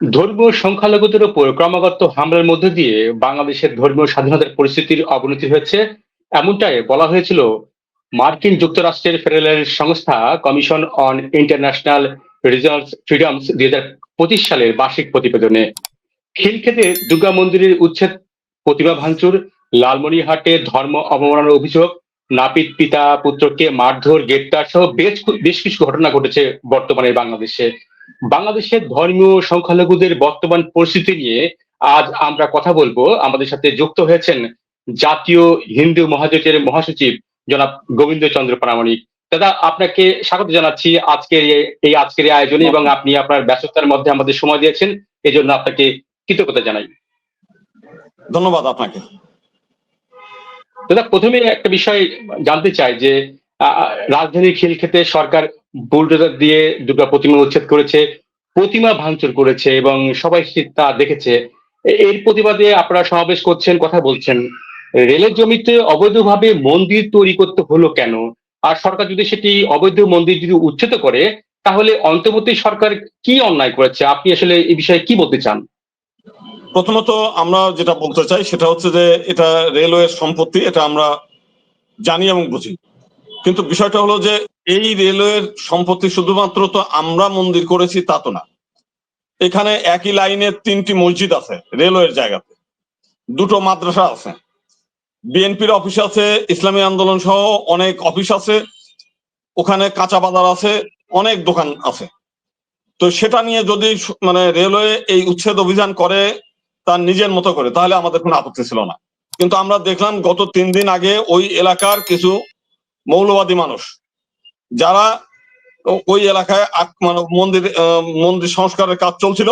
ধর্মীয় সংখ্যালঘুদের উপর ক্রমাগত হামলার মধ্য দিয়ে বাংলাদেশের ধর্মীয় স্বাধীনতার পরিস্থিতির অবনতি হয়েছে। এমনটাই বলা হয়েছিল মার্কিন যুক্তরাষ্ট্রের ফেডারেল সংস্থা commission on international reserve freedoms দুই হাজার পঁচিশ সালের বার্ষিক প্রতিবেদনে। খিলক্ষেতে দুর্গা মন্দিরের উচ্ছেদ, প্রতিমা ভাঙচুর, লালমনিরহাটে ধর্ম অবমাননার অভিযোগ, নাপিত পিতা পুত্রকে মারধর, গ্রেপ্তার সহ বেশ বেশ কিছু ঘটনা ঘটেছে বর্তমানে বাংলাদেশে। বাংলাদেশের ধর্মীয় সংখ্যালঘুদের বর্তমান পরিস্থিতি নিয়ে আজ আমরা কথা বলব। আমাদের সাথে যুক্ত হয়েছেন জাতীয় হিন্দু মহাজোটের মহাসচিব জনাব গোবিন্দ চন্দ্র প্রামাণিক। দাদা আপনাকে স্বাগত জানাচ্ছি আজকের এই- আজকের আয়োজনে এবং আপনি আপনার ব্যস্ততার মধ্যে আমাদের সময় দিয়েছেন এই জন্য আপনাকে কৃতজ্ঞতা জানাই। ধন্যবাদ আপনাকে। দাদা প্রথমে একটা বিষয় জানতে চাই যে রাজধানীর খিলক্ষেতে সরকার বুলডোজার দিয়ে দুর্গা প্রতিমা উচ্ছেদ করেছে, প্রতিমা ভাঙচুর করেছে এবং সবাই তা দেখেছে। এর প্রতিবাদে আপনারা সমাবেশ করছেন, কথা বলছেন। রেলের জমিতে অবৈধভাবে মন্দির তৈরি করতে হলো কেন? আর সরকার যদি সেটি অবৈধ মন্দির যদি উচ্ছেদ করে, তাহলে অন্তর্বর্তী সরকার কি অন্যায় করেছে? আপনি আসলে এই বিষয়ে কি বলতে চান? প্রথমত আমরা যেটা বলতে চাই, সেটা হচ্ছে যে এটা রেলওয়ের সম্পত্তি, এটা আমরা জানি এবং বুঝি। কিন্তু বিষয়টা হলো যে এই রেলওয়ের সম্পত্তি শুধুমাত্র তো আমরা মন্দির করেছি তা তো না। এখানে একই লাইনে তিনটি মসজিদ আছে রেলওয়ের জায়গাতে। দুটো মাদ্রাসা আছে। বিএনপির অফিস আছে, ইসলামী আন্দোলন সহ অনেক অফিস আছে, ওখানে কাঁচা বাজার আছে, অনেক দোকান আছে। তো সেটা নিয়ে যদি মানে রেলওয়ে এই উচ্ছেদ অভিযান করে তার নিজের মতো করে, তাহলে আমাদের কোনো আপত্তি ছিল না। কিন্তু আমরা দেখলাম গত তিন দিন আগে ওই এলাকার কিছু মৌলবাদী মানুষ। যারা ওই এলাকায় মানে মন্দির মন্দির সংস্কারের কাজ চলছিল।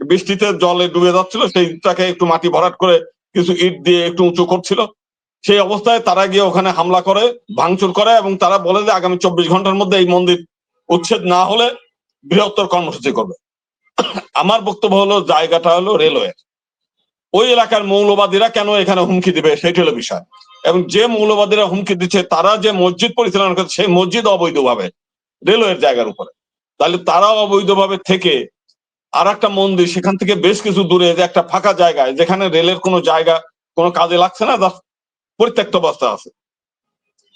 বৃষ্টিতে জলে ডুবে যাচ্ছিল, সেইটাকে একটু মাটি ভরাট করে কিছু ইট দিয়ে একটু উঁচু করছিল। সেই অবস্থায় তারা গিয়ে ওখানে হামলা করে, ভাঙচুর করে এবং তারা বলে যে আগামী চব্বিশ ঘণ্টার মধ্যে এই মন্দির উচ্ছেদ না হলে বৃহত্তর কর্মসূচি করবে। আমার বক্তব্য হলো, জায়গাটা হলো রেলওয়ে ওই এলাকার মৌলবাদীরা কেন এখানে হুমকি দিবে, সেটা হলো বিষয়। এবং যে মৌলবাদীরা হুমকি দিচ্ছে, তারা যে মসজিদ পরিচালনা করছে, সেই মসজিদ অবৈধভাবে, রেলওয়ের জায়গার উপরে। তাহলে তারাও অবৈধভাবে থেকে আর একটা মন্দির, সেখান থেকে বেশ কিছু দূরে, যে একটা ফাঁকা জায়গায় যেখানে রেলের কোনো জায়গা, কোনো কাজে লাগছে না পরিত্যক্ত অবস্থা আছে।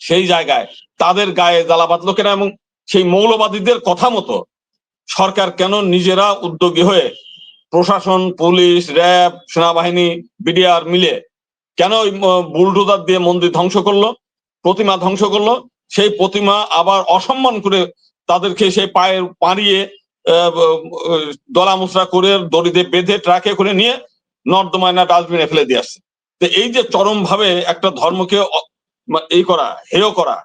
সেই জায়গায় তাদের গায়ে জ্বালা বাঁধলো কেন এবং সেই মৌলবাদীদের কথা মতো সরকার কেন নিজেরা উদ্যোগী হয়ে প্রশাসন, পুলিশ, র্যাব, সেনাবাহিনী, বিডিআর মিলে কেন ওই বুলডোজার দিয়ে মন্দির ধ্বংস করল? প্রতিমা ধ্বংস করল? সেই প্রতিমা আবার অসম্মান করে তাদেরকে সেই পায়ে পাড়িয়ে আহ, আহ, দলা মুসরা করে দড়িতে বেঁধে ট্রাকে করে নিয়ে নর্দমায় না ডাস্টবিনে ফেলে দিয়ে আসছে। তো এই যে চরম ভাবে একটা ধর্মকে এই করা হেয় করা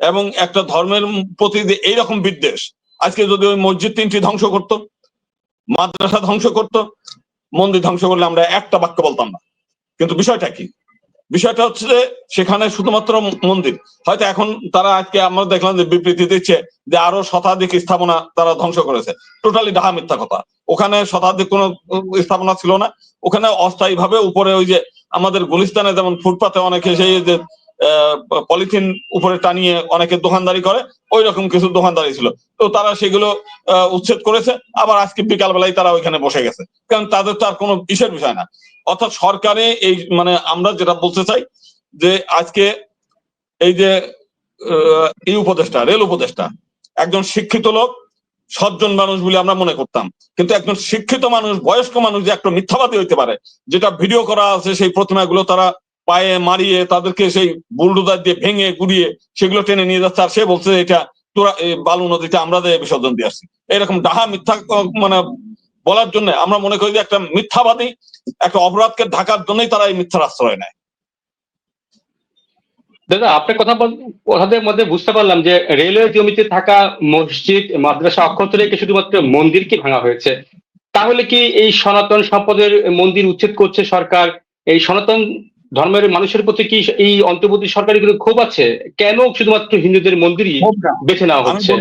এবং একটা ধর্মের প্রতি এইরকম বিদ্বেষ আজকে যদি ওই মসজিদ তিনটি ধ্বংস করত মাদ্রাসা ধ্বংস করত মন্দির ধ্বংস করলে আমরা একটা বাক্য বলতাম না। কিন্তু বিষয়টা কি? বিষয়টা হচ্ছে যে সেখানে শুধুমাত্র মন্দির। হয়তো এখন তারা আজকে আমরা দেখলাম যে বিবৃতি দিচ্ছে যে আরও শতাধিক স্থাপনা তারা ধ্বংস করেছে। টোটালি ডাহা মিথ্যা কথা। ওখানে শতাধিক কোনো স্থাপনা ছিল না। ওখানে অস্থায়ী ভাবে উপরে ওই যে আমাদের গুলিস্তানে যেমন ফুটপাতে অনেকে সেই যে পলিথিন উপরে টানিয়ে অনেকে দোকানদারি করে ওই রকম কিছু দোকানদারি ছিল। তো তারা সেগুলো উচ্ছেদ করেছে। আবার আজকে বিকাল বেলায় তারা ওইখানে বসে গেছে। কারণ তাদের তো আর কোনো বিশেষ বিষয় না। অর্থাৎ সরকারে এই মানে আমরা যেটা বলতে চাই যে আজকে এই যে এই উপদেষ্টা, রেল উপদেষ্টা, একজন শিক্ষিত লোক, সজ্জন মানুষ বলে আমরা মনে করতাম। কিন্তু একজন শিক্ষিত মানুষ, বয়স্ক মানুষ যে একটা মিথ্যাবাদী হইতে পারে, যেটা ভিডিও করা আছে সেই প্রতিমাগুলো তারা পায়ে মারিয়ে তাদেরকে সেই বুলডোজার দিয়ে ভেঙে, গুড়িয়ে সেগুলো টেনে নিয়ে যাচ্ছে। আর সে বলছে এটা তোরা বালু নদীতে আমরা বিসর্জন দিয়ে আসছি। এরকম ডাহা মিথ্যা মানে বলার জন্য আমরা মনে করি যে, একটা মিথ্যাবাদী, একটা অপরাধকে ঢাকার জন্যই তারা এই মিথ্যার আশ্রয় নেয়। দাদা, আপনার কথা কথাদের মধ্যে বুঝতে পারলাম যে, রেলওয়ে জমিতে থাকা মসজিদ, মাদ্রাসা অক্ষত রেখে শুধুমাত্র মন্দিরকে ভাঙা হয়েছে? তাহলে কি এই সনাতন সম্পদের মন্দির উচ্ছেদ করছে সরকার? এই সনাতন ধর্মের মানুষের প্রতি কি এই অন্তর্বর্তী সরকারের কোনো ক্ষোভ আছে? কেন শুধুমাত্র হিন্দুদের মন্দিরই বেছে নেওয়া হচ্ছে?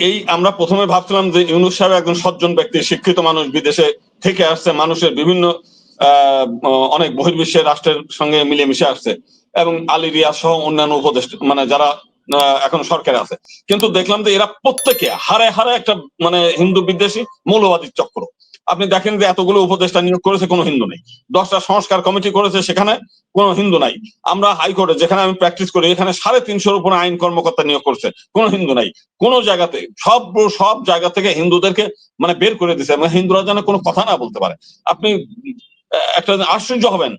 এই আমরা প্রথমে ভাবছিলাম যে ইউনুস সাহেব একজন সজ্জন ব্যক্তি শিক্ষিত মানুষ বিদেশে থেকে আসছে মানুষের বিভিন্ন আহ, অনেক বহির্বিশ্বের রাষ্ট্রের সঙ্গে মিলেমিশে আসছে। এবং আলী রিয়াজ সহ অন্যান্য উপদেষ্টা মানে যারা আহ, এখন সরকারে আছে। কিন্তু দেখলাম যে এরা প্রত্যেকে হারে হারে একটা মানে হিন্দু বিদ্বেষী মৌলবাদী চক্র। আপনি দেখেন যে এতগুলো উপদেষ্টা নিয়োগ করেছে, কোনো হিন্দু নেই। দশটা সংস্কার কমিটি করেছে, সেখানে কোনো হিন্দু নাই। আমরা হাইকোর্টে যেখানে আমি প্র্যাকটিস করি, এখানে সাড়ে তিনশোর উপরে আইন কর্মকর্তা নিয়োগ করছে, কোনো হিন্দু নাই। কোন জায়গাতে, সব সব জায়গা থেকে হিন্দুদেরকে মানে বের করে দিছে মানে হিন্দুরা যেন কোনো কথা না বলতে পারে। আপনি একটা আশ্চর্য হবেন,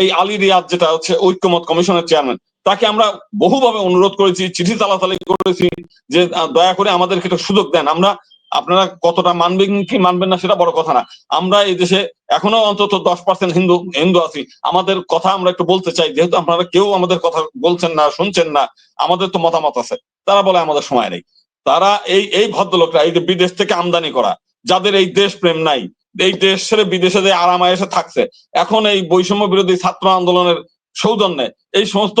এই আলী রিয়াদ যেটা হচ্ছে ঐক্যমত কমিশনের চেয়ারম্যান তাকে আমরা বহুভাবে অনুরোধ করেছি, চিঠি তালাতালি করেছি যে দয়া করে আমাদেরকে একটা সুযোগ দেন। আমরা আপনারা কতটা মানবেন কি মানবেন না সেটা বড় কথা না। আমরা এই দেশে এখনও অন্তত দশ পার্সেন্ট হিন্দু হিন্দু আছি। আমাদের কথা আমরা একটু বলতে চাই, যেহেতু আপনারা কেউ আমাদের কথা বলছেন না, শুনছেন না, আমাদের তো মতামত আছে। তারা বলে আমাদের সময় নেই। তারা এই এই ভদ্রলোকরা, এই যে বিদেশ থেকে আমদানি করা, যাদের এই দেশ প্রেম নাই, এই দেশ ছেড়ে বিদেশে যে আরামায় এসে থাকছে, এখন এই বৈষম্য বিরোধী ছাত্র আন্দোলনের সৌজন্যে এই সমস্ত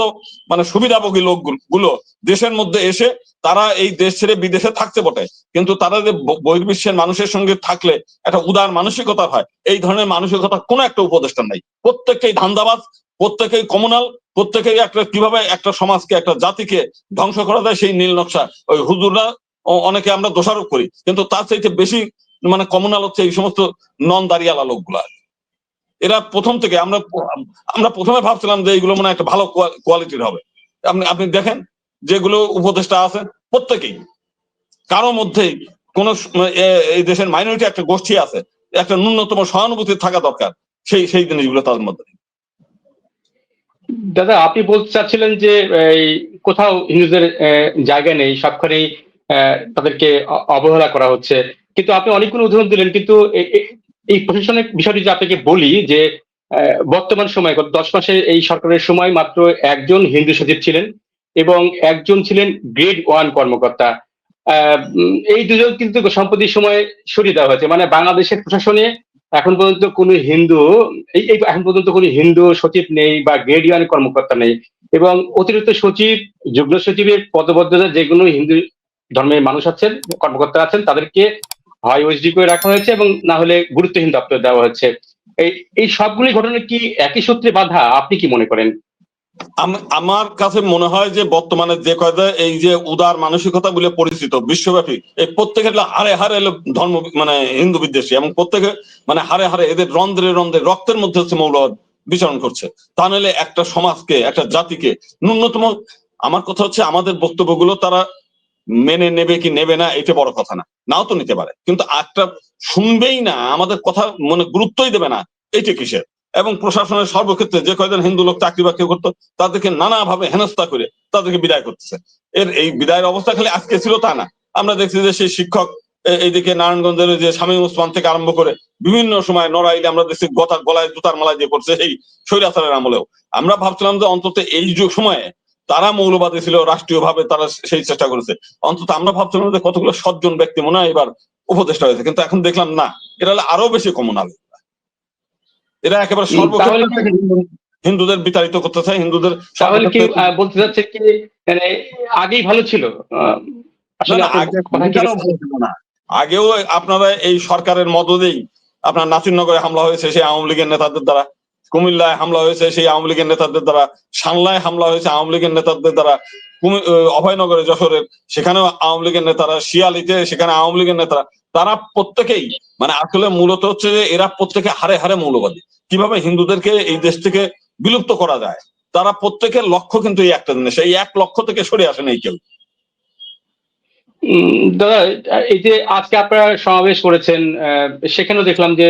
মানে সুবিধাভোগী লোকগুলো দেশের মধ্যে এসে তারা এই দেশ ছেড়ে বিদেশে থাকতে বটে। কিন্তু তারা যে বহির্বিশ্বের মানুষের সঙ্গে থাকলে একটা উদার মানসিকতা হয়, এই ধরনের মানসিকতা কোনো একটা উপদেষ্টা নাই। প্রত্যেককেই ধান্দাবাজ, প্রত্যেকেই কমনাল, প্রত্যেকেই একটা কীভাবে একটা সমাজকে, একটা জাতিকে ধ্বংস করা যায় সেই নীল নকশা। ওই হুজুররা অনেকে আমরা দোষারোপ করি, কিন্তু তার চাইতে বেশি মানে কমনাল হচ্ছে এই সমস্ত নন দাঁড়িয়ালা লোকগুলা। এরা প্রথম থেকে আমরা আমরা প্রথমে ভাবছিলাম যে এইগুলো মানে একটা ভালো কোয়ালিটির হবে আপনি আপনি দেখেন যেগুলো উপদেষ্টা আছে প্রত্যেকেই, কারও মধ্যে কোন এই দেশের মাইনরিটি একটা গোষ্ঠী আছে, একটা ন্যূনতম সহানুভূতি থাকা দরকার, সেই সেই জিনিসগুলো তাদের মধ্যে। দাদা, আপনি বলতে চাচ্ছিলেন যে কোথাও হিন্দুদের জায়গা নেই, সবখানেই তাদেরকে অবহেলা করা হচ্ছে কিন্তু আপনি অনেকগুলো উদাহরণ দিলেন, কিন্তু এই প্রশাসনের বিষয়টি যদি আপনাকে বলি যে বর্তমান সময়, গত দশ মাসে এই সরকারের সময় মাত্র একজন হিন্দু সচিব ছিলেন এবং একজন ছিলেন গ্রেড ওয়ান কর্মকর্তা। এই দুজন কিন্তু সম্প্রতি সময়ে সরিয়ে দেওয়া হয়েছে। মানে বাংলাদেশের প্রশাসনে এখন পর্যন্ত কোনো হিন্দু, এই এখন পর্যন্ত কোনো হিন্দু সচিব নেই বা গ্রেড ওয়ান কর্মকর্তা নেই এবং অতিরিক্ত সচিব, যুগ্ম সচিবের পদবদ্ধতা যে কোনো হিন্দু ধর্মের মানুষ আছেন, কর্মকর্তা আছেন, তাদেরকে হয় ওএসডি করে রাখা হয়েছে এবং না হলে গুরুত্বহীন দপ্তর দেওয়া হচ্ছে। এই এই সবগুলি ঘটনা কি একই সূত্রে বাধা? আপনি কি মনে করেন? আম- আমার কাছে মনে হয় যে বর্তমানে যে কয়টা এই যে উদার মানসিকতা বলে পরিচিত, বিশ্বব্যাপী, এই প্রত্যেকের হারে হারে ধর্ম মানে হিন্দু বিদ্বেষী এবং প্রত্যেকে মানে হারে হারে এদের রন্ধ্রে রন্ধ্রে রক্তের মধ্যে হচ্ছে মৌলবাদ বিচরণ করছে। তা নাহলে একটা সমাজকে, একটা জাতিকে ন্যূনতম, আমার কথা হচ্ছে আমাদের বক্তব্যগুলো তারা মেনে নেবে কি নেবে না, এটা বড় কথা না। নাও তো নিতে পারে। কিন্তু একটা শুনবেই না, আমাদের কথা মনে গুরুত্বই দেবে না, এইটা কিসের? এবং প্রশাসনের সর্বক্ষেত্রে যে কয়জন হিন্দু লোক চাকরি বাকরি করতো, তাদেরকে নানাভাবে হেনস্থা করে তাদেরকে বিদায় করতেছে। এর এই বিদায়ের অবস্থা খালি আজকে ছিল তা না। আমরা দেখছি যে সেই শিক্ষক এইদিকে নারায়ণগঞ্জের যে স্বামী ওসমান থেকে আরম্ভ করে বিভিন্ন সময় নড়াইলে আমরা দেখছি গতা গলায় জুতার মালা দিয়ে পড়ছে, সেই স্বৈরাচারের আমলেও। আমরা ভাবছিলাম যে অন্তত এই যুগ সময়ে তারা মৌলবাদী ছিল রাষ্ট্রীয় ভাবে তারা সেই চেষ্টা করেছে। অন্তত আমরা ভাবছিলাম যে কতগুলো সজ্জন ব্যক্তি মনে হয় এবার উপদেষ্টা হয়েছে কিন্তু এখন দেখলাম না। এরা হলো আরও বেশি কমনাল এরা একেবারে সর্বক্ষেত্রে হিন্দুদের বিতাড়িত করতে চায় হিন্দুদের তাহলে কি বলতে চাচ্ছে কি মানে আগেই ভালো ছিল? আগেও আপনারা এই সরকারের মদদেই আপনার নাসিরনগরে হামলা হয়েছে সেই আওয়ামী লীগের নেতাদের দ্বারা। কুমিল্লায় হামলা হয়েছে, সেই আওয়ামী লীগের নেতাদের দ্বারা, সানলায় হামলা হয়েছে আওয়ামী লীগের নেতাদের দ্বারা অভয়নগরে যশোরের, সেখানেও আওয়ামী লীগের নেতারা, শিয়ালিতে সেখানে আওয়ামী লীগের নেতারা, তারা প্রত্যেকেই মানে আসলে মূলত হচ্ছে যে এরা প্রত্যেকে হারে হারে মৌলবাদী। কীভাবে হিন্দুদেরকে এই দেশ থেকে বিলুপ্ত করা যায়? তারা প্রত্যেকের লক্ষ্য কিন্তু এই একটা জিনিস, এই এক লক্ষ্য থেকে সরে আসেন এই কেউ। দাদা, এই যে আজকে আপনারা সমাবেশ করেছেন সেখানেও দেখলাম যে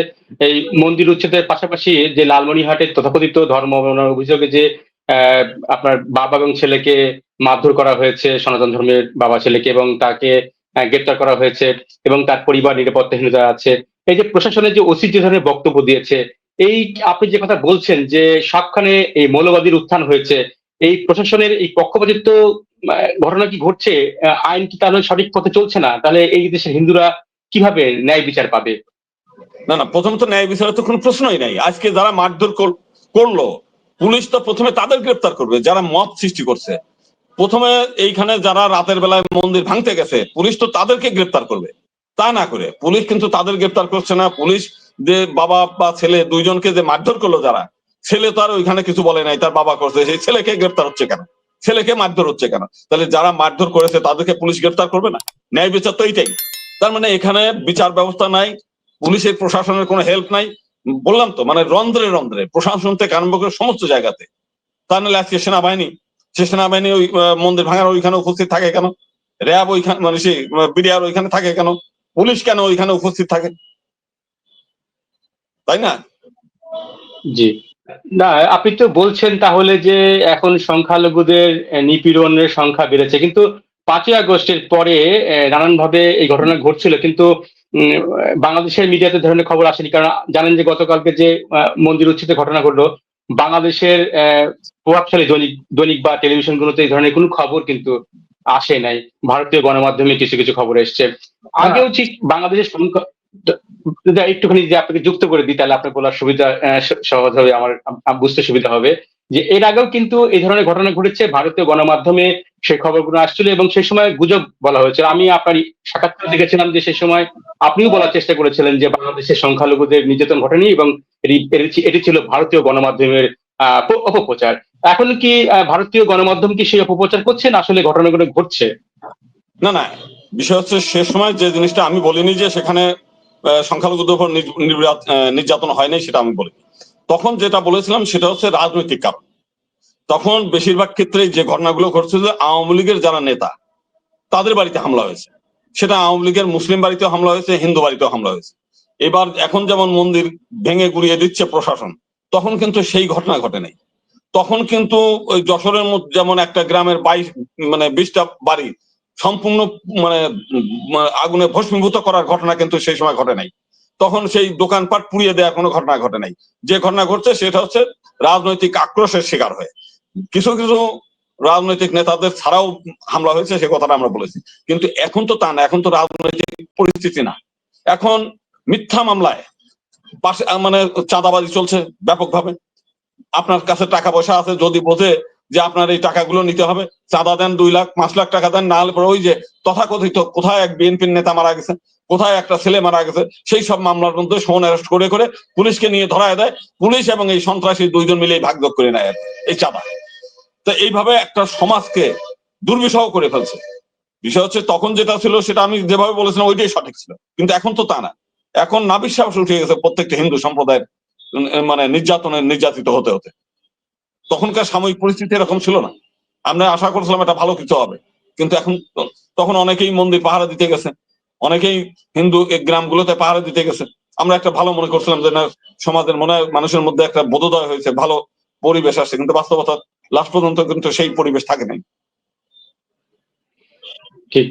এই মন্দির উচ্ছেদের পাশাপাশি যে লালমনিরহাটের তথাকথিত ধর্ম অভিযোগে যে আপনার বাবা এবং ছেলেকে মারধর করা হয়েছে, সনাতন ধর্মের বাবা ছেলেকে এবং তাকে গ্রেপ্তার করা হয়েছে এবং তার পরিবার নিরাপত্তাহীনতা আছে। এই যে প্রশাসনের যে ওসি যে ধরনের বক্তব্য দিয়েছে, এই আপনি যে কথা বলছেন যে সবখানে এই মৌলবাদীর উত্থান হয়েছে এই প্রশাসনের এই পক্ষপাতিত্ব ঘটনা কি ঘটছে? আইন কি তাহলে সঠিক পথে চলছে না? তাহলে এই দেশের হিন্দুরা কীভাবে ন্যায় বিচার পাবে? না না, প্রথমত ন্যায় বিচারে তো কোনো প্রশ্নই নাই। আজকে যারা মারধর করল, পুলিশ তো প্রথমে তাদের গ্রেপ্তার করবে, যারা মত সৃষ্টি করছে। প্রথমে এইখানে যারা রাতের বেলায় মন্দির ভাঙতে গেছে, পুলিশ তো তাদেরকে গ্রেপ্তার করবে। তা না করে, পুলিশ কিন্তু তাদের গ্রেপ্তার করছে না। পুলিশ যে বাবা বা ছেলে দুইজনকে যে মারধর করল যারা ছেলে তো আর ওইখানে কিছু বলে নাই, তার বাবা করছে। সেই ছেলেকে গ্রেপ্তার হচ্ছে কেন? ছেলেকে মারধর হচ্ছে কেন? তাহলে যারা মারধর করেছে, তাদেরকে পুলিশ গ্রেপ্তার করবে না? ন্যায় বিচার তো এইটাই। তার মানে এখানে বিচার ব্যবস্থা নাই পুলিশের প্রশাসনের কোনো হেল্প নাই। বললাম তো মানে রন্ধ্রে রন্ধ্রে, প্রশাসন থেকে আরম্ভ করে সমস্ত জায়গাতে। তা নাহলে আজকে সেনাবাহিনী, সে সেনাবাহিনী ওই মন্দির ভাঙার ওইখানে উপস্থিত থাকে কেন? র্যাব ওইখানে মানে সেই বিডিআর ওইখানে থাকে কেন? পুলিশ কেন ওইখানে উপস্থিত থাকে? তাই না? জি। না আপনি তো বলছেন তাহলে যে এখন সংখ্যালঘুদের নিপীড়নের সংখ্যা বেড়েছে। কিন্তু পাঁচই আগস্টের পরে নানান ভাবে এই ঘটনা ঘটছিল। কিন্তু বাংলাদেশের মিডিয়াতে ধরনের খবর আসেনি। কারণ জানেন যে গতকালকে যে মন্দির উচ্ছেদের ঘটনা ঘটলো বাংলাদেশের আহ, প্রভাবশালী দৈনিক দৈনিক বা টেলিভিশনগুলোতে এই ধরনের কোনো খবর কিন্তু আসে নাই। ভারতীয় গণমাধ্যমে কিছু কিছু খবর এসছে। আগেও ঠিক বাংলাদেশের সংখ্যা একটুখানি যে আপনাকে যুক্ত করে দিই, তাহলে আপনার বলার সুবিধা সহজ হবে, আমার, আম- আম- বুঝতে সুবিধা হবে। যে এর আগেও কিন্তু এই ধরনের ঘটনা ঘটেছে, ভারতীয় গণমাধ্যমে সেই খবরগুলো আসছিল এবং সেই সময় গুজব বলা হয়েছিল। আমি আপনার সাক্ষাৎকার দেখেছিলাম যে সেই সময় আপনিও বলার চেষ্টা করেছিলেন যে বাংলাদেশের সংখ্যালঘুদের নির্যাতন ঘটেনি এবং এটি- ছিল ভারতীয় গণমাধ্যমের অপপ্রচার। এখন কি ভারতীয় গণমাধ্যম কি সেই অপপ্রচার করছে না আসলে ঘটনাগুলো ঘটছে? না না। বিষয় হচ্ছে সে সময় যে জিনিসটা আমি বলিনি যে সেখানে সংখ্যালঘুদের উপর নির্যাতন হয়নি সেটা আমি বলি। তখন যেটা বলেছিলাম সেটা হচ্ছে রাজনৈতিক কারণ। তখন বেশিরভাগ ক্ষেত্রে যে ঘটনাগুলো ঘটছে যে আওয়ামী লীগের যারা নেতা, তাদের বাড়িতে হামলা হয়েছে। সেটা আওয়ামী লীগের মুসলিম বাড়িতেও হামলা হয়েছে, হিন্দু বাড়িতেও হামলা হয়েছে। এবার এখন যেমন মন্দির ভেঙে গুড়িয়ে দিচ্ছে প্রশাসন, তখন কিন্তু সেই ঘটনা ঘটে নাই। তখন কিন্তু ওই যশোরের মধ্যে যেমন একটা গ্রামের বাইশ মানে বিশটা বাড়ি সম্পূর্ণ মানে আগুনে ভস্মীভূত করার ঘটনা কিন্তু সেই সময় ঘটে নাই। তখন সেই দোকানপাট পুড়িয়ে দেওয়ার কোনো ঘটনা ঘটে নাই। যে ঘটনা ঘটছে সেটা হচ্ছে রাজনৈতিক আক্রোশের শিকার হয়ে। কিছু কিছু রাজনৈতিক নেতাদের ছাড়াও হামলা হয়েছে, সে কথাটা আমরা বলেছি। কিন্তু এখন তো তা না, এখন তো রাজনৈতিক পরিস্থিতি না। এখন মিথ্যা মামলায় পাশে মানে চাঁদাবাজি চলছে ব্যাপকভাবে। আপনার কাছে টাকা পয়সা আছে, যদি বোঝে যে আপনার এই টাকাগুলো নিতে হবে। চাঁদা দেন দুই লাখ, পাঁচ লাখ টাকা দেন, না হলে পরে ওই যে তথাকথিত কোথায় এক বিএনপির নেতা মারা গেছে, কোথায় একটা ছেলে মারা গেছে, সেই সব মামলার মধ্যে সোন অ্যারেস্ট করে করে পুলিশকে নিয়ে ধরায় দেয়। পুলিশ এবং এই সন্ত্রাসী দুইজন মিলে ভাগযোগ করে নেয় এই চাঁদা। তো এইভাবে একটা সমাজকে দুর্বিষহ করে ফেলছে। বিষয় হচ্ছে তখন যেটা ছিল সেটা আমি যেভাবে বলেছিলাম ওইটাই সঠিক ছিল। কিন্তু এখন তো তা না। এখন নাবিশ্বাস উঠে গেছে প্রত্যেকটা হিন্দু সম্প্রদায়ের মানে নির্যাতনের নির্যাতিত হতে হতে। তখনকার সাময়িক পরিস্থিতি এরকম ছিল না। আমরা আশা করছিলাম এটা ভালো কিছু হবে। কিন্তু এখন তখন অনেকেই মন্দির পাহারা দিতে গেছে। অনেকেই হিন্দু এই গ্রামগুলোতে পাহারা দিতে গেছে। আমরা একটা ভালো মনে করছিলাম যে না, সমাজের মনে মানুষের মধ্যে একটা বোধোদয় হয়েছে, ভালো পরিবেশ আসছে। কিন্তু বাস্তবতা লাস্ট পর্যন্ত কিন্তু সেই পরিবেশ থাকে নাই। ঠিক।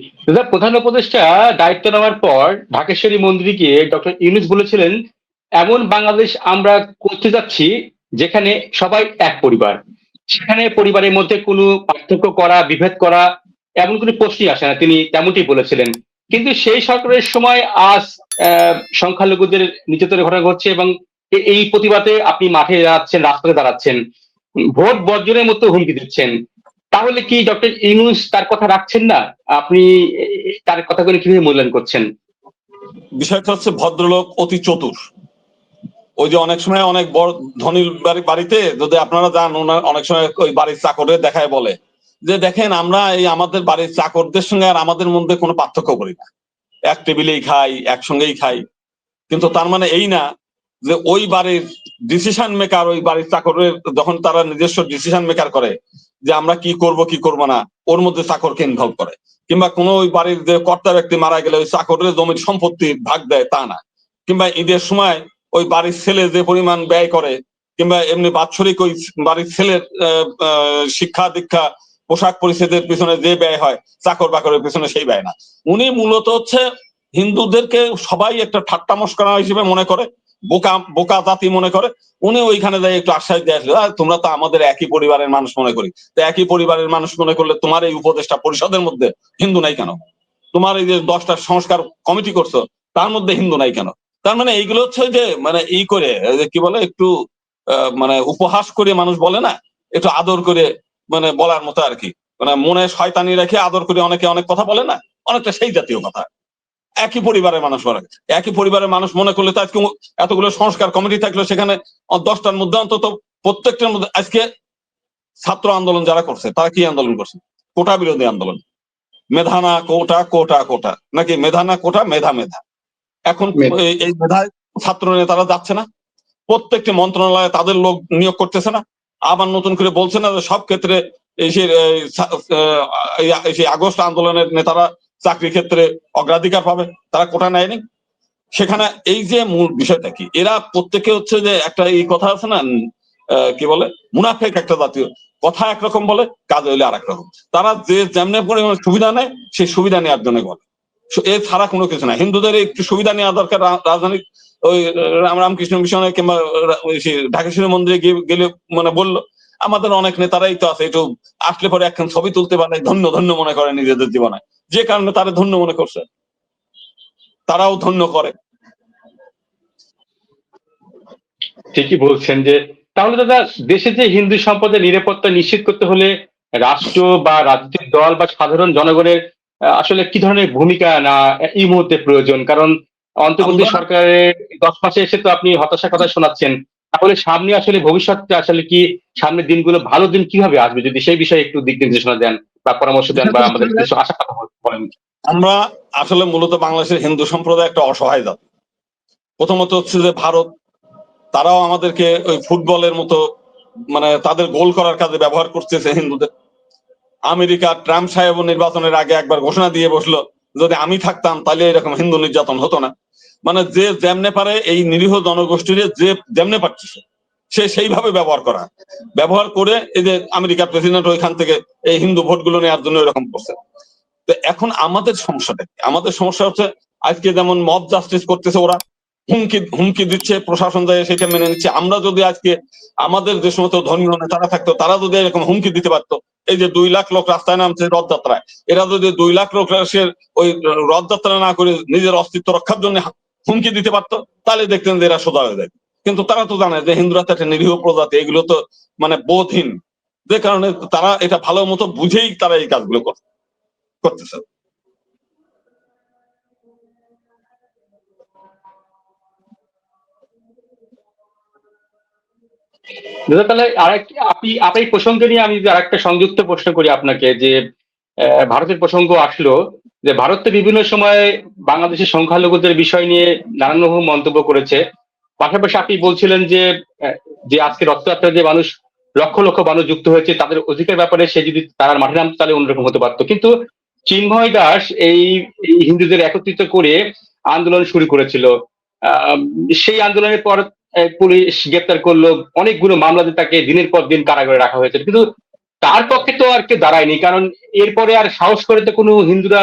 প্রধান উপদেষ্টা দায়িত্ব নেওয়ার পর ঢাকেশ্বরী মন্দিরে গিয়ে ডক্টর ইউনুস বলেছিলেন, এমন বাংলাদেশ আমরা করতে যাচ্ছি যেখানে সবাই এক পরিবার। সেখানে পরিবারের মধ্যে কোনো পার্থক্য করা, বিভেদ করা এমন কোনো প্রশ্নই আসে না। তিনি তেমনটি বলেছিলেন। কিন্তু সেই সরকারের সময় আজ সংখ্যালঘুদের নির্যাতনের ঘটনা ঘটছে এবং এই প্রতিবাদে আপনি মাঠে দাঁড়াচ্ছেন রাস্তায় দাঁড়াচ্ছেন, ভোট বর্জনের মতো হুমকি দিচ্ছেন। তাহলে কি ডক্টর ইউনুস তার কথা রাখছেন না? আপনি তার কথাগুলো কীভাবে মূল্যায়ন করছেন? বিষয়টা হচ্ছে ভদ্রলোক অতি চতুর। ওই যে অনেক সময় অনেক বড় ধনী বাড়ি- বাড়িতে যদি আপনারা যান অনেক সময় ওই বাড়ির চাকরের দেখায় বলে। যে দেখেন, আমরা এই আমাদের বাড়ির চাকরদের সঙ্গে আর আমাদের মধ্যে কোনো পার্থক্য করি না। এক টেবিলেই খাই, একসঙ্গেই খাই। কিন্তু তার মানে এই না যে ওই বাড়ির ডিসিশন মেকার ওই বাড়ির চাকরের যখন তারা নিজস্ব ডিসিশন মেকার করে যে আমরা কি করব কি করব না, ওর মধ্যে চাকরকে ইনভলভ করে। কিংবা কোনো ওই বাড়ির যে কর্তা ব্যক্তি মারা গেলে ওই চাকরের জমির সম্পত্তি ভাগ দেয় তা না। কিংবা ঈদের সময় ওই বাড়ির ছেলে যে পরিমাণ ব্যয় করে, কিংবা এমনি বাৎসরিক ওই বাড়ির ছেলের শিক্ষা, দীক্ষা, পোশাক পরিচ্ছেদের পিছনে যে ব্যয় হয়, চাকর বাকরের পিছনে সেই ব্যয় না। উনি মূলত হচ্ছে হিন্দুদেরকে সবাই একটা ঠাট্টা মস্করা হিসেবে মনে করে, বোকা বোকা জাতি মনে করে। উনি ওইখানে যাই একটু আশ্বাস দিয়ে আসলে তোমরা তো আমাদের একই পরিবারের মানুষ মনে করি। তো একই পরিবারের মানুষ মনে করলে তোমার এই উপদেষ্টা পরিষদের মধ্যে হিন্দু নাই কেন? তোমার এই যে দশটা সংস্কার কমিটি করছ, তার মধ্যে হিন্দু নাই কেন? তার মানে এইগুলো হচ্ছে যে মানে ই করে কি বলে, একটু মানে উপহাস করে মানুষ বলে না, একটু আদর করে মানে বলার মতো আর কি। মানে মনে শয়তানি রেখে আদর করে অনেকে অনেক কথা বলে না, অনেকটা সেই জাতীয় কথা। একই পরিবারের মানুষ মনে। একই পরিবারের মানুষ মনে করলে তো আজকে এতগুলো সংস্কার কমিটি থাকল সেখানে দশটার মধ্যে অন্তত প্রত্যেকটার মধ্যে আজকে ছাত্র আন্দোলন যারা করছে, তারা কি আন্দোলন করছে? কোটা বিরোধী আন্দোলন। মেধানা কোটা কোটা কোটা। নাকি মেধানা কোটা, মেধা মেধা। এখন এই- মেধায় ছাত্র নেতারা যাচ্ছে না। প্রত্যেকটি মন্ত্রণালয়ে তাদের লোক নিয়োগ করতেছে না। আবার নতুন করে বলছে না যে সব ক্ষেত্রে যে আগস্ট আন্দোলনের নেতারা চাকরি ক্ষেত্রে অগ্রাধিকার পাবে তারা কোটা নেয়নি। সেখানে এই যে মূল বিষয়টা কি? এরা প্রত্যেকে হচ্ছে যে একটা এই কথা আছে না কি বলে? মুনাফেক একটা জাতীয়। কথা একরকম বলে কাজ হইলে আর রকম তারা যে যেমনি পরিমাণে সুবিধা নেয় সেই সুবিধা নেওয়ার জন্য বলে। সো- এ ছাড়া কোনো কিছু না হিন্দুদের একটু সুবিধা নেওয়া দরকার রাজধানী ওই রাম রামকৃষ্ণ মিশনে কিংবা ঢাকেশ্বরী মন্দিরে গিয়ে গেলে মানে বলল, আমাদের অনেক নেতারাই তো আছে, একটু আসলে পরে একখান ছবি তুলতে পারে ধন্য ধন্য মনে করে নিজেদের জীবনে। যে কারণে তারা ধন্য মনে করছে। তারাও ধন্য করে। ঠিকই বলছেন যে, তাহলে দাদা, দেশে যে হিন্দু সম্পদের নিরাপত্তা নিশ্চিত করতে হলে রাষ্ট্র বা রাজনৈতিক দল বা সাধারণ জনগণের আসলে কি ধরনের ভূমিকা না এই মুহূর্তে প্রয়োজন? কারণ অন্তর্বর্তী সরকারের দশ মাসে এসে তো আপনি হতাশার কথা শোনাচ্ছেন। তাহলে সামনে আসলে ভবিষ্যৎটা আসলে কি সামনের দিনগুলো ভালো দিন কীভাবে আসবে? যদি সেই বিষয়ে একটু দিক নির্দেশনা দেন বা পরামর্শ দেন বা আমাদের কিছু আশা কথা বলেন। আমরা আসলে মূলত বাংলাদেশের হিন্দু সম্প্রদায় একটা অসহায় জাতি। প্রথমত হচ্ছে যে ভারত তারাও আমাদেরকে ওই ফুটবলের মতো মানে তাদের গোল করার কাজে ব্যবহার করতেছে হিন্দুদের। আমেরিকা ট্রাম্প সাহেব নির্বাচনের আগে একবার ঘোষণা দিয়ে বসল, যদি আমি থাকতাম তাহলে এরকম হিন্দু নির্যাতন হতো না। মানে যে যেমনে পারে এই নিরীহ জনগোষ্ঠীর যে যেমনে পারতেছে সে সেইভাবে ব্যবহার করা। ব্যবহার করে এই যে আমেরিকার প্রেসিডেন্ট ওইখান থেকে এই হিন্দু ভোটগুলো নেওয়ার জন্য এরকম করছে। তো এখন আমাদের সমস্যাটা কি? আমাদের সমস্যা হচ্ছে আজকে যেমন মব জাস্টিস করতেছে ওরা, হুমকি হুমকি দিচ্ছে, প্রশাসন যায় সেটা মেনে নিচ্ছে। আমরা যদি আজকে আমাদের যে সমস্ত ধর্মীয় নেতারা থাকতো, তারা যদি এরকম হুমকি দিতে পারতো এই যে দুই লাখ লোক রাস্তায় নামছে রথযাত্রায়, এরা যদি দুই লাখ লোক ওই রথযাত্রা না করে নিজের অস্তিত্ব রক্ষার জন্য হুমকি দিতে পারতো, তাহলে দেখতেন যে এরা সোজা হয়ে যায়। কিন্তু তারা তো জানে যে হিন্দুরা একটা নিরীহ প্রজাতি, এগুলো তো মানে বোধহীন। যে কারণে তারা এটা ভালো মতো বুঝেই তারা এই কাজগুলো করে করতেছে। দাদা, তাহলে আরেক আপনি আপনি প্রসঙ্গে নিয়ে আমি আরেকটা সংযুক্ত প্রশ্ন করি আপনাকে, যে ভারতের প্রসঙ্গ আসলো যে, ভারত বিভিন্ন সময় বাংলাদেশের সংখ্যালঘুদের বিষয় নিয়ে নানান রকম মন্তব্য করেছে। পাশাপাশি আপনি বলছিলেন যে যে আজকে রথযাত্রা যে মানুষ লক্ষ লক্ষ মানুষ যুক্ত হয়েছে, তাদের অধিকার ব্যাপারে সে যদি তারা মাঠে নামতো, তাহলে অন্যরকম হতে পারতো। কিন্তু চিন্ময় দাস এই হিন্দুদের একত্রিত করে আন্দোলন শুরু করেছিল। সেই আন্দোলনের পর পুলিশ গ্রেপ্তার করল অনেকগুলো মামলাতে তাকে দিনের পর দিন কারাগারে রাখা হয়েছে। কিন্তু তার পক্ষে তো আর কেউ দাঁড়ায়নি কারণ এরপরে আর সাহস করে তো কোনো হিন্দুরা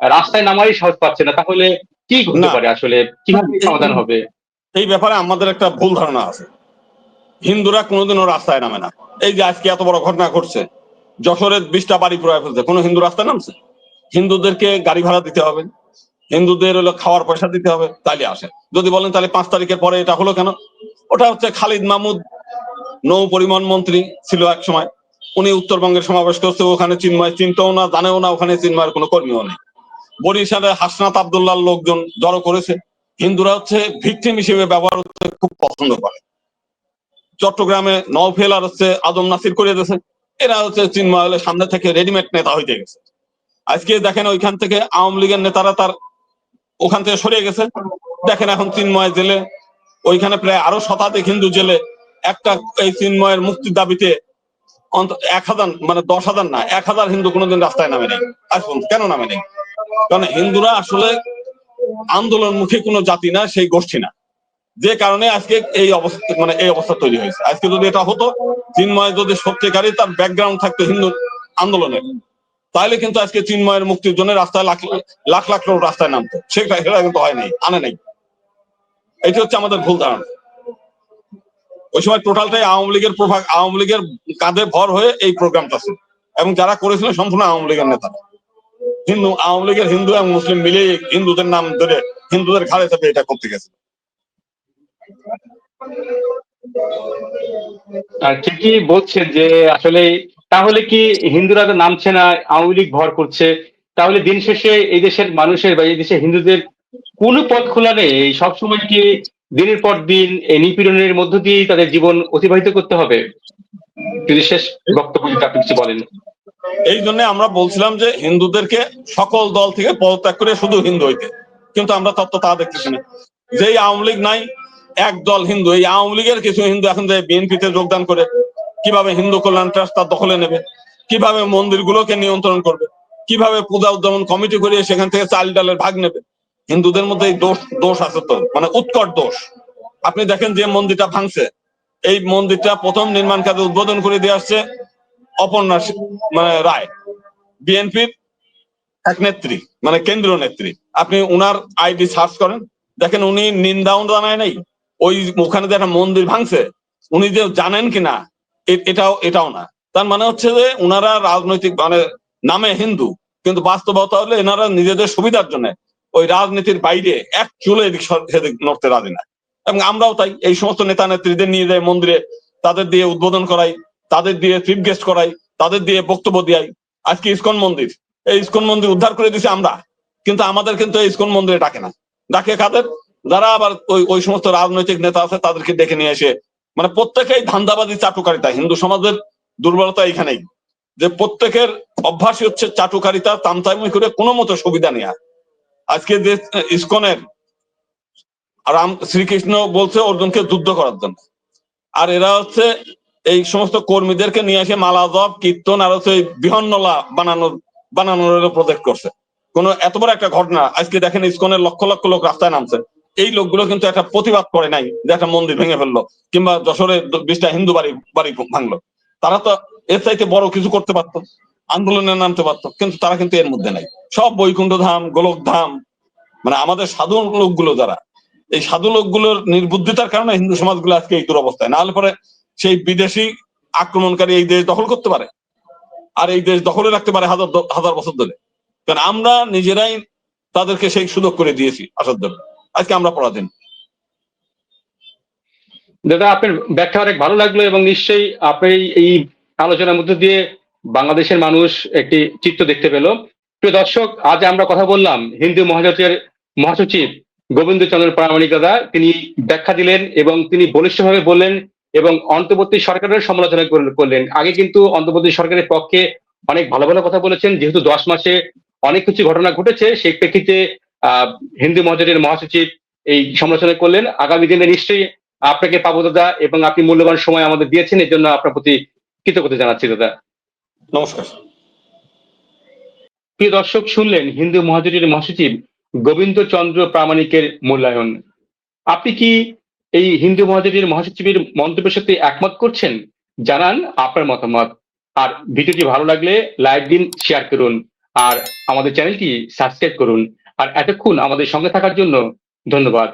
রাস্তায় নামারই সাহস পাচ্ছে না। তাহলে কি না। পারে আসলে? কীভাবে সমাধান হবে? এই ব্যাপারে আমাদের একটা ভুল ধারণা আছে। হিন্দুরা কোনোদিনও রাস্তায় নামে না। এই যে আজকে এত বড় ঘটনা ঘটছে যশোরের বিশটা বাড়ি পুরো ফেলছে কোনো হিন্দু রাস্তায় নামছে? হিন্দুদেরকে গাড়ি ভাড়া দিতে হবে। হিন্দুদের হলো খাওয়ার পয়সা দিতে হবে তাহলে আসে। যদি বলেন তাহলে পাঁচ তারিখের পরে এটা হলো কেন? ওটা হচ্ছে খালিদ মাহমুদ নৌ পরিবহন মন্ত্রী ছিল এক সময়। উনি উত্তরবঙ্গের সমাবেশ করছে, ওখানে চিন্ময় চিনতেও না, জানেও না, ওখানে চিন্ময়ের কোনো কর্মীও নেই। বরিশালে হাসনাত আবদুল্লাহ লোকজন জড়ো করেছে। হিন্দুরা হচ্ছে ভিকটিম হিসেবে ব্যবহার করতে খুব পছন্দ করে। চট্টগ্রামে নওফেল আর হচ্ছে আদম নাসির করে দিয়েছে। এরা হচ্ছে চিন্ময় সামনে থেকে রেডিমেড নেতা হইতে গেছে। আজকে দেখেন ওইখান থেকে আওয়ামী লীগের নেতারা তার ওখান থেকে সরে গেছে। দেখেন এখন চিন্ময় জেলে। ওইখানে প্রায় আরও শতাধিক হিন্দু জেলে। একটা এই চিন্ময়ের মুক্তির দাবিতে এক হাজার মানে দশ হাজার না, এক হাজার হিন্দু কোনোদিন রাস্তায় নামে নেই আসুন, কেন নামে নেই কারণ হিন্দুরা আসলে আন্দোলনমুখী কোনো জাতি না, সেই গোষ্ঠী না। যে কারণে আজকে এই অবস্থা মানে এই অবস্থা তৈরি হয়েছে। আজকে যদি এটা হতো, চিন্ময় যদি সত্যিকারই তার ব্যাকগ্রাউন্ড থাকতো হিন্দু আন্দোলনের তাহলে কিন্তু আজকে চিন্ময়ের মুক্তির জন্য রাস্তায় লাখ লাখ লাখ লোক রাস্তায় নামতো। সেটা সেটা কিন্তু হয় নাই, আনে নাই। এটি হচ্ছে আমাদের ভুল ধারণা। ওই সময় টোটালটাই আওয়ামী লীগের প্রভাব, আওয়ামী লীগের কাঁধে ভর হয়ে এই প্রোগ্রামটা ছিল। এবং যারা করেছিলেন সম্পূর্ণ আওয়ামী লীগের নেতা। হিন্দু, আওয়ামী লীগের হিন্দু এবং মুসলিম মিলে হিন্দুদের নাম ধরে হিন্দুদের ঘাড়ে চেপে এটা করতে গেছে ঠিকই বলছেন যে আসলে তাহলে কি হিন্দুরা তো নামছে না, আওয়ামী লীগ ভর করছে? তাহলে দিন শেষে এই দেশের মানুষের বা এই দেশের হিন্দুদের কোনো পথ খোলা নেই? সবসময় কি দিনের পর দিন এই নিপীড়নের মধ্য দিয়েই তাদের জীবন অতিবাহিত করতে হবে? যদি শেষ বক্তব্য আপনি কিছু বলেন। এই জন্য আমরা বলছিলাম যে হিন্দুদেরকে সকল দল থেকে পদত্যাগ করে শুধু হিন্দু হইতে। কিন্তু আমরা তত্ত্ব তা দেখতেছি না। যেই আওয়ামী লীগ নাই এক দল হিন্দু। এই আওয়ামী লীগের কিছু হিন্দু এখন যে বিএনপিতে যোগদান করে কীভাবে হিন্দু কল্যাণ ট্রাস্ট তার দখলে নেবে? কীভাবে মন্দিরগুলোকে নিয়ন্ত্রণ করবে? কীভাবে পূজা উদ্যাপন কমিটি করে সেখান থেকে চাল ডালের ভাগ নেবে? হিন্দুদের মধ্যে এই দোষ দোষ আছে তো মানে উৎকট দোষ। আপনি দেখেন যে মন্দিরটা ভাঙছে। এই মন্দিরটা প্রথম নির্মাণ কাজে উদ্বোধন করে দিয়ে আসছে অপর্ণা মানে রায়, বিএনপির এক নেত্রী মানে কেন্দ্রীয় নেত্রী। আপনি উনার আইডি সার্চ করেন, দেখেন উনি নিন্দাও জানায় নাই। ওই ওখানে যে একটা মন্দির ভাঙছে, উনি যে জানেন কিনা এটাও এটাও না। তার মানে হচ্ছে যে উনারা রাজনৈতিক মানে নামে হিন্দু, কিন্তু বাস্তবতা হলে এনারা নিজেদের সুবিধার জন্য ওই রাজনীতির বাইরে এক চুলে এদিক সেদিক নড়তে রাজি না। এবং আমরাও তাই, এই সমস্ত নেতা নেত্রীদের নিয়ে যাই মন্দিরে, তাদের দিয়ে উদ্বোধন করাই, তাদের দিয়ে চিফ গেস্ট করাই, তাদের দিয়ে বক্তব্য দিয়াই। আজকে ইস্কন মন্দির, এই ইস্কন মন্দির উদ্ধার করে দিছে আমরা, কিন্তু আমাদের কিন্তু এই ইস্কন মন্দিরে ডাকে না। ডাকে কাদের? যারা আবার ওই ওই সমস্ত রাজনৈতিক নেতা আছে তাদেরকে ডেকে নিয়ে এসে মানে প্রত্যেকেই ধান্দাবাদী চাটুকারিতা, হিন্দু সমাজের দুর্বলতা এখানেই যে প্রত্যেকের অভ্যাসই হচ্ছে চাটুকারিতা তামতামি করে কোনো মতো সুবিধা নেয়া। আজকে যে ইসকনের রাম শ্রীকৃষ্ণ বলছে অর্জুনকে যুদ্ধ করার জন্য। আর এরা হচ্ছে এই সমস্ত কর্মীদেরকে নিয়ে এসে মালা, জপ, কীর্তন আর হচ্ছে বিহন্নলা বানানোর বানানোর প্রজেক্ট করছে। কোন এত বড় একটা ঘটনা, আজকে দেখেন ইসকনের লক্ষ লক্ষ লোক রাস্তায় নামছে। এই লোকগুলো কিন্তু একটা প্রতিবাদ করে নাই যে একটা মন্দির ভেঙে ফেলল, কিংবা যশোরে বিশটা হিন্দু বাড়ি বাড়ি ভাঙলো। তারা তো এর চাইতে বড় কিছু করতে পারতো, আন্দোলনে নামতে পারতো, কিন্তু তারা কিন্তু এর মধ্যে নাই। সব বৈকুণ্ঠ ধাম, গোলক ধাম মানে আমাদের সাধু লোকগুলো যারা, এই সাধু লোকগুলোর নির্বুদ্ধিতার কারণে হিন্দু সমাজগুলো আজকে এই দুরবস্থায়। না হলে পরে সেই বিদেশি আক্রমণকারী এই দেশ দখল করতে পারে, আর এই দেশ দখলে রাখতে পারে হাজার হাজার বছর ধরে। কারণ আমরা নিজেরাই তাদেরকে সেই সুযোগ করে দিয়েছি আসার জন্য। আজকে আমরা পরাধীন। দাদা, আপনার ব্যাখ্যা অনেক ভালো লাগল এবং নিশ্চয়ই আপনি এই আলোচনার মধ্যে দিয়ে বাংলাদেশের মানুষ একটি চিত্র দেখতে পেল। প্রিয় দর্শক, আজ আমরা কথা বললাম হিন্দু মহাজোটের মহাসচিব গোবিন্দ চন্দ্র প্রামাণিক দাদা। তিনি ব্যাখ্যা দিলেন এবং তিনি বলিষ্ঠভাবে বললেন এবং অন্তর্বর্তী সরকারের সমালোচনা করলেন। আগে কিন্তু অন্তর্বর্তী সরকারের পক্ষে অনেক ভালো ভালো কথা বলেছেন। যেহেতু দশ মাসে অনেক কিছু ঘটনা ঘটেছে, সেই প্রেক্ষিতে হিন্দু মহাজোটের মহাসচিব এই সমালোচনা করলেন। আগামী দিনে নিশ্চয়ই আপনাকে পাবো দাদা এবং আপনি মূল্যবান সময় আমাদের দিয়েছেন এর জন্য আপনার প্রতি কৃতজ্ঞতা জানাচ্ছি দাদা। নমস্কার। প্রিয় দর্শক শুনলেন হিন্দু মহাজোটের মহাসচিব গোবিন্দ চন্দ্র প্রামাণিকের মূল্যায়ন। আপনি কি এই হিন্দু মহাজোটের মহাসচিবের মন্তব্যের সাথে একমত করছেন? জানান আপনার মতামত। আর ভিডিওটি ভালো লাগলে লাইক দিন শেয়ার করুন। আর আমাদের চ্যানেলটি সাবস্ক্রাইব করুন। আর এতক্ষণ আমাদের সঙ্গে থাকার জন্য ধন্যবাদ।